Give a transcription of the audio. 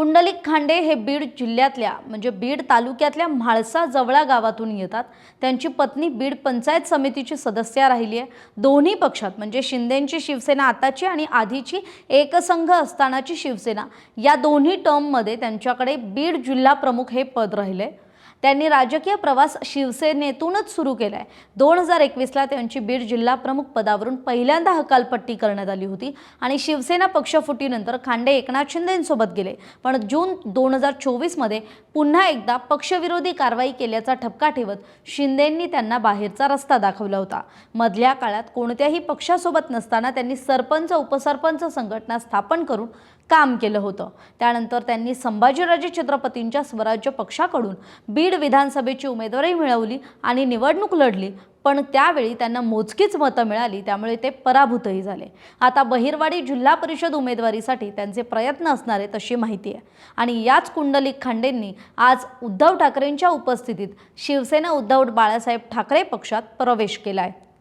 पुंडलिक खांडे हे बीड जिल्ह्यातल्या म्हणजे बीड तालुक्यातल्या म्हाळसा जवळा गावातून येतात. त्यांची पत्नी बीड पंचायत समितीची सदस्य राहिली आहे. दोन्ही पक्षात म्हणजे शिंदेंची शिवसेना आताची आणि आधीची एकसंघ असतानाची शिवसेना या दोन्ही टर्ममध्ये त्यांच्याकडे बीड जिल्हा प्रमुख हे पद राहिले. त्यांनी राजकीय प्रवास शिवसेनेतूनच सुरू केला आहे दोन हजार एकवीसला त्यांची बीड जिल्हा प्रमुख पदावरून पहिल्यांदा हकालपट्टी करण्यात आली होती आणि शिवसेना पक्षफुटीनंतर खांडे एकनाथ शिंदेंसोबत गेले. पण जून दोन हजार चोवीसमध्ये पुन्हा एकदा पक्षविरोधी कारवाई केल्याचा ठपका ठेवत शिंदेंनी त्यांना बाहेरचा रस्ता दाखवला होता. मधल्या काळात कोणत्याही पक्षासोबत नसताना त्यांनी सरपंच उपसरपंच संघटना स्थापन करून काम केलं होतं. त्यानंतर त्यांनी संभाजीराजे छत्रपतींच्या स्वराज्य पक्षाकडून बीड विधानसभेची उमेदवारी मिळवली आणि निवडणूक लढली पण त्यावेळी त्यांना मोजकीच मतं मिळाली त्यामुळे ते पराभूतही झाले. आता बहिरवाडी जिल्हा परिषद उमेदवारीसाठी त्यांचे प्रयत्न असणारे तशी माहिती आहे. आणि याच कुंडलिक खांडेंनी आज उद्धव ठाकरेंच्या उपस्थितीत शिवसेना उद्धव बाळासाहेब ठाकरे पक्षात प्रवेश केला आहे